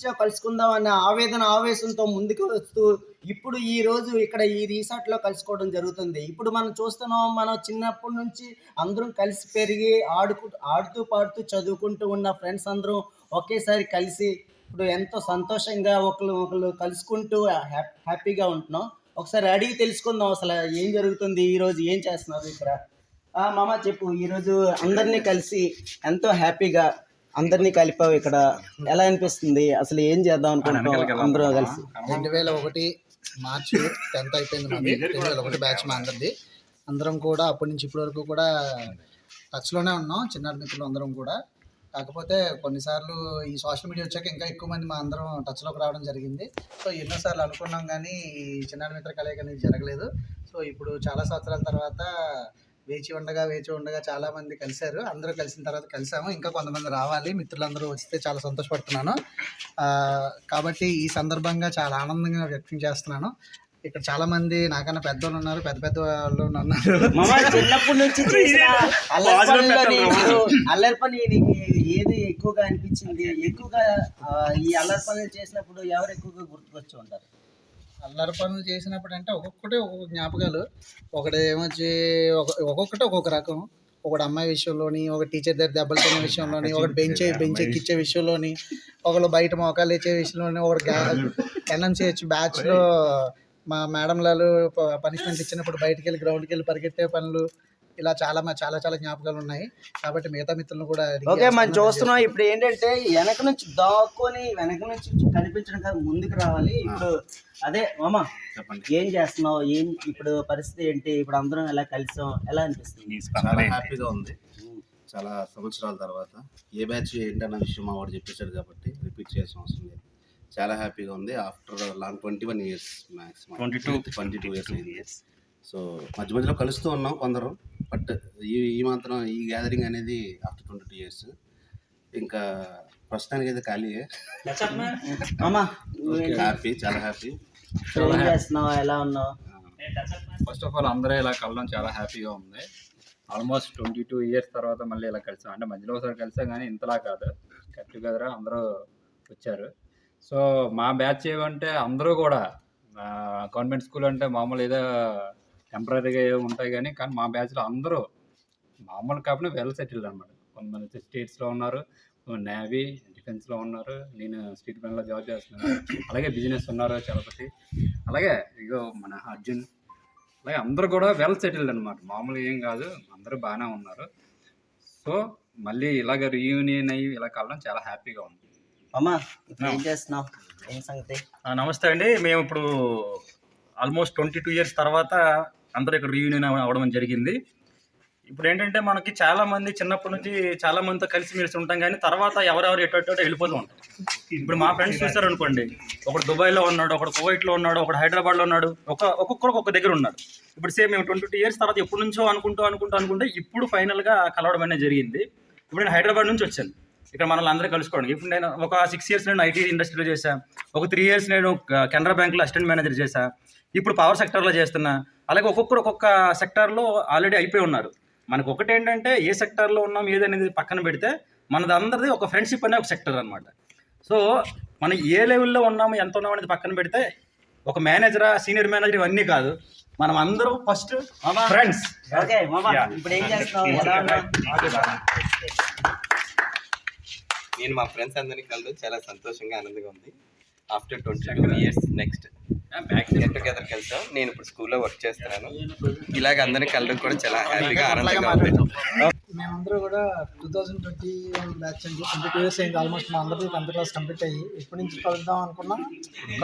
రీత్యా కలుసుకుందాం అన్న ఆవేదన ఆవేశంతో ముందుకు వస్తూ ఇప్పుడు ఈ రోజు ఇక్కడ ఈ రీసార్ట్లో కలుసుకోవడం జరుగుతుంది. ఇప్పుడు మనం చూస్తున్నాం మనం చిన్నప్పటి నుంచి అందరం కలిసి పెరిగి ఆడుకు ఆడుతూ పాడుతూ చదువుకుంటూ ఉన్న ఫ్రెండ్స్ అందరం ఒకేసారి కలిసి ఇప్పుడు ఎంతో సంతోషంగా ఒకరు ఒకరు కలుసుకుంటూ హ్యాపీగా ఉంటున్నాం. ఒకసారి అడిగి తెలుసుకుందాం అసలు ఏం జరుగుతుంది ఈ రోజు ఏం చేస్తున్నారు ఇక్కడ? ఆ, మామ చెప్పు ఈరోజు అందరినీ కలిసి ఎంతో హ్యాపీగా అందరినీ కలిపావు ఇక్కడ. ఎలా అనిపిస్తుంది? అసలు ఏం చేద్దాం అనుకుంటున్నాం అందరూ కలిసి. రెండు వేల ఒకటి మార్చి టెన్త్ అయిపోయింది మాది. రెండు వేల ఒకటి బ్యాచ్ మా అందరిది. అందరం కూడా అప్పటి నుంచి ఇప్పటి వరకు కూడా టచ్లోనే ఉన్నాం చిన్నారి మిత్రులు అందరం కూడా. కాకపోతే కొన్నిసార్లు ఈ సోషల్ మీడియా వచ్చాక ఇంకా ఎక్కువ మంది మా అందరం టచ్లోకి రావడం జరిగింది. సో ఎన్నోసార్లు అనుకున్నాం కానీ ఈ చిన్నారి మిత్ర కలయిక అనేది జరగలేదు. సో ఇప్పుడు చాలా సంవత్సరాల తర్వాత వేచి ఉండగా వేచి ఉండగా చాలా మంది కలిశారు. అందరూ కలిసిన తర్వాత కలిసాము ఇంకా కొంతమంది రావాలి. మిత్రులందరూ వస్తే చాలా సంతోషపడుతున్నాను. ఆ, కాబట్టి ఈ సందర్భంగా చాలా ఆనందంగా వ్యక్తం చేస్తున్నాను. ఇక్కడ చాలా మంది నాకన్నా పెద్దవాళ్ళు ఉన్నారు. పెద్ద పెద్ద వాళ్ళు ఉన్నారు. చిన్నప్పటి నుంచి చేసిన అల్లరి పనుల్లో నీకు అల్లరి పని నీకు ఏది ఎక్కువగా అనిపించింది? ఎక్కువగా ఈ అల్లరి పనులు చేసినప్పుడు ఎవరు ఎక్కువగా గుర్తుకొచ్చి ఉంటారు? అల్లరి పనులు చేసినప్పుడు అంటే ఒక్కొక్కటి ఒక్కొక్క జ్ఞాపకాలు. ఒకటి ఏమొచ్చి ఒక- ఒక్కొక్కటి ఒక్కొక్క రకం. ఒకటి అమ్మాయి విషయంలోని ఒక టీచర్ దగ్గర దెబ్బలు తినే విషయంలోని ఒకటి బెంచ్ బెంచ్ ఎక్కిచ్చే విషయంలోని ఒకళ్ళు బయట మోకాలు ఇచ్చే విషయంలోని ఒకటి ఎన్ఎంసిహెచ్ బ్యాచ్లో మా మేడంలలో పనిష్మెంట్ ఇచ్చినప్పుడు బయటికి వెళ్ళి గ్రౌండ్కి వెళ్ళి పరిగెట్టే పనులు ఇలా చాలా చాలా చాలా జ్ఞాపకాలు ఉన్నాయి. కాబట్టి మిగతా మిత్రులను కూడా ఓకే మనం చూస్తున్నాం. ఇప్పుడు ఏంటంటే వెనక నుంచి దాక్కొని వెనక నుంచి కనిపించడం కాదు ముందుకు రావాలి. ఇప్పుడు అదే మామ చెప్పండి. ఏం చేస్తున్నావు? ఏం ఇప్పుడు పరిస్థితి ఏంటి? ఇప్పుడు అందరం ఎలా కలిసాం? ఎలా అనిపిస్తుంది? చాలా? హ్యాపీగా ఉంది. చాలా సంవత్సరాల తర్వాత ఏ బ్యాచ్ ఏంటన్న విషయం మా వాడు చెప్పేశాడు కాబట్టి రిపీట్ చేయాల్సిన అవసరం లేదు. చాలా హ్యాపీగా ఉంది. After long twenty one years maximum 22 twenty two years అయింది. సో మధ్య మధ్యలో కలుస్తూ ఉన్నాం కొందరు. బట్ ఈ ఈ మాత్రం ఈ గ్యాదరింగ్ అనేది ఆఫ్టర్ ట్వంటీ టూ ఇయర్స్ ఇంకా ప్రస్తుతానికి అయితే ఖాళీయే హ్యాపీ చాలా హ్యాపీ ఎలా ఉన్నావు? ఫస్ట్ ఆఫ్ ఆల్ అందరూ ఇలా కలవడం చాలా హ్యాపీగా ఉంది. ఆల్మోస్ట్ ట్వంటీ టూ ఇయర్స్ తర్వాత మళ్ళీ ఇలా కలిసాం. అంటే మధ్యలో ఒకసారి కలిసాం కానీ ఇంతలా కాదు. గట్ టుగెదర్ అందరూ వచ్చారు. సో మా బ్యాచ్ ఏమంటే అందరూ కూడా గవర్నమెంట్ స్కూల్ అంటే మామూలు ఏదో టెంపరీగా ఏవో ఉంటాయి కానీ కానీ మా బ్యాచ్లో అందరూ మామూలు కాకుండా వెల్ సెటిల్డ్ అనమాట కొంతమంది స్టేట్స్లో ఉన్నారు నేవీ డిఫెన్స్లో ఉన్నారు నేను స్ట్రీట్ బ్యాంక్లో జాబ్ చేస్తున్నాను. అలాగే బిజినెస్ ఉన్నారు చలపతి. అలాగే ఇగో మన అర్జున్. అలాగే అందరూ కూడా వెల్ సెటిల్డ్ అనమాట మామూలు ఏం కాదు అందరూ బాగానే ఉన్నారు. సో మళ్ళీ ఇలాగ రీయూనియన్ అయ్యి ఇలా కలవడం చాలా హ్యాపీగా ఉంది. మామ ఇప్పుడు ఏం చేస్తున్నావు? ఏం సంగతి? ఆ, నమస్తే అండి. మేము ఇప్పుడు ఆల్మోస్ట్ ట్వంటీ టూ ఇయర్స్ తర్వాత అందరూ ఇక్కడ రీయూనియన్ అవ్వడం జరిగింది. ఇప్పుడు ఏంటంటే మనకి చాలా మంది చిన్నప్పటి నుంచి చాలా మందితో కలిసి మెలిసి ఉంటాం కానీ తర్వాత ఎవరెవరు ఎటువంటి వెళ్ళిపోతూ ఉంటాం. ఇప్పుడు మా ఫ్రెండ్స్ చూసారు అనుకోండి ఒకడు దుబాయ్లో ఉన్నాడు ఒకడు కువైట్లో ఉన్నాడు ఒకడు హైదరాబాద్లో ఉన్నాడు ఒక ఒక్కొక్కరు ఒక దగ్గర ఉన్నారు. ఇప్పుడు సేమ్ మేము ట్వంటీ టూ ఇయర్స్ తర్వాత ఎప్పటి నుంచో అనుకుంటూ అనుకుంటూ అనుకుంటే ఇప్పుడు ఫైనల్గా కలవడం అనేది జరిగింది. ఇప్పుడు నేను హైదరాబాద్ నుంచి వచ్చాను. ఇక్కడ మనల్ని అందరూ కలుసుకోవడానికి. ఇప్పుడు నేను ఒక సిక్స్ ఇయర్స్ నేను ఐటీ ఇండస్ట్రీలో చేశాను ఒక త్రీ ఇయర్స్ నేను కెనరా బ్యాంక్లో అసిస్టెంట్ మేనేజర్ చేశా. ఇప్పుడు పవర్ సెక్టర్లో చేస్తున్నా అలాగే ఒక్కొక్కరు ఒక్కొక్క సెక్టార్లో ఆల్రెడీ అయిపోయి ఉన్నారు. మనకు ఒకటి ఏంటంటే ఏ సెక్టార్లో ఉన్నాం ఏదనేది పక్కన పెడితే మనది అందరిది ఒక ఫ్రెండ్షిప్ అనే ఒక సెక్టర్ అనమాట సో మనం ఏ లెవెల్లో ఉన్నాము ఎంత ఉన్నాము అనేది పక్కన పెడితే ఒక మేనేజరా సీనియర్ మేనేజర్ ఇవన్నీ కాదు. మనం అందరూ ఫస్ట్ ఫ్రెండ్స్ నేను మా ఫ్రెండ్స్ అందరినీ కలదు. చాలా సంతోషంగా ఆనందంగా ఉంది. After twenty two years next. Get together కలిసాం. నేను ఇప్పుడు స్కూల్లో వర్క్ చేస్తున్నాను. ఇలాగ అందరినీ కలడం కూడా చాలా హ్యాపీగా ఆనందంగా ఉంది మేమందరూ కూడా టూ థౌజండ్ ట్వంటీ బ్యాచ్ అండి. ట్వంటీ టూ ఇయర్స్ అయింది. ఆల్మోస్ట్ మా అందరిది టెన్త్ క్లాస్ కంప్లీట్ అయ్యి. ఇప్పటి నుంచి కలుద్దాం అనుకున్నాం.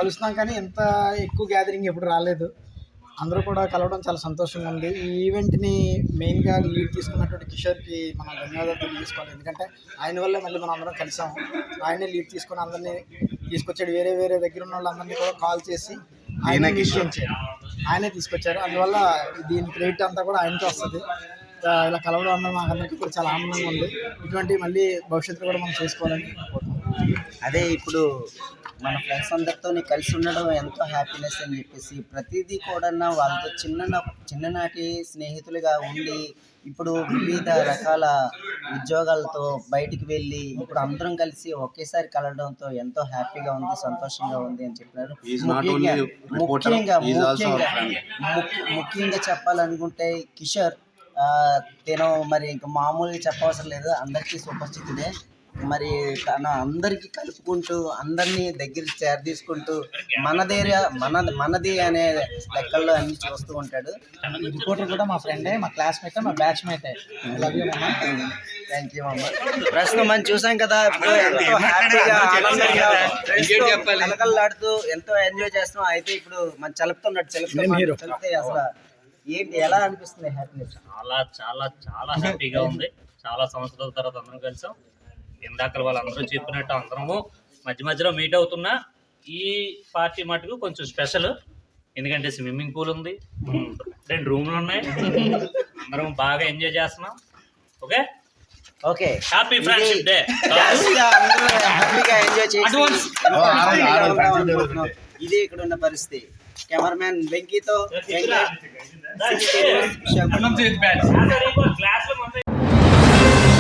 కలుస్తున్నాం కానీ ఎంత ఎక్కువ గ్యాదరింగ్ ఎప్పుడు రాలేదు. అందరూ కూడా కలవడం చాలా సంతోషంగా ఉంది. ఈ ఈవెంట్ని మెయిన్గా లీడ్ తీసుకున్నటువంటి కిషోర్కి మనం ధన్యవాదాలు తెలియజేసుకోవాలి. ఎందుకంటే ఆయన వల్ల మళ్ళీ మనం అందరం కలిసాము. ఆయనే లీడ్ తీసుకొని అందరినీ తీసుకొచ్చాడు. వేరే వేరే దగ్గర ఉన్న వాళ్ళందరినీ కూడా కాల్ చేసి ఆయన చేశాడు ఆయనే తీసుకొచ్చారు. అందువల్ల దీని క్రెడిట్ అంతా కూడా ఆయనకే వస్తుంది. ఇలా కలవడం వల్ల మాకు అందరికీ కూడా చాలా ఆనందంగా ఉంది. ఇటువంటి మళ్ళీ భవిష్యత్తులో కూడా మనం చేసుకోవాలని అదే ఇప్పుడు మన ఫ్రెండ్స్ అందరితో కలిసి ఉండడం ఎంతో హ్యాపీనెస్ అని చెప్పేసి ప్రతిదీ కూడా వాళ్ళతో చిన్న చిన్ననాటి స్నేహితులుగా ఉండి ఇప్పుడు వివిధ రకాల ఉద్యోగాలతో బయటికి వెళ్ళి ఇప్పుడు అందరం కలిసి ఒకేసారి కలవడంతో ఎంతో హ్యాపీగా ఉంది సంతోషంగా ఉంది అని చెప్పినారు. ముఖ్యంగా ముఖ్యంగా ముఖ్యంగా చెప్పాలనుకుంటే కిషోర్ తను మరి ఇంకా మామూలుగా చెప్పవసరం లేదు అందరికీ సుపరిచితుడే మరి తన అందరికీ కలుపుకుంటూ అందరినీ దగ్గర చేర తీసుకుంటూ మనదే మన మనది అనే లెక్కల్లో అన్ని చూస్తూ ఉంటాడు. రిపోర్టర్ కూడా మా ఫ్రెండే మా క్లాస్మేట్ మా బ్యాచ్ మేటే లవ్ యూ థ్యాంక్ యూ అమ్మ ప్రస్తుతం మనం చూసాం కదా ఇప్పుడు ఎంతో హ్యాపీగా కలకలలాడుతూ ఎంతో ఎంజాయ్ చేస్తున్నాం. అయితే ఇప్పుడు మన చలుపుతున్నాడు చలుపుతున్నాడు చలిపితే అసలు ఏంటి ఎలా అనిపిస్తుంది హ్యాపీనెస్ చాలా చాలా చాలా హ్యాపీగా ఉంది. చాలా సంవత్సరాల తర్వాత అందరం కలిసాం. ఇందాక వాళ్ళందరూ చెప్పినట్టు అందరము మధ్య మధ్యలో మీట్ అవుతున్నా ఈ పార్టీ మటుకు కొంచెం స్పెషల్ ఎందుకంటే స్విమ్మింగ్ పూల్ ఉంది. రెండు రూమ్లు ఉన్నాయి. అందరం బాగా ఎంజాయ్ చేస్తున్నాం. Okay okay happy friendship day హ్యాపీగా ఎంజాయ్ చేసి. ఇది ఇక్కడ ఉన్న పరిస్థితి. కెమెరామ్యాన్ వెంకీతో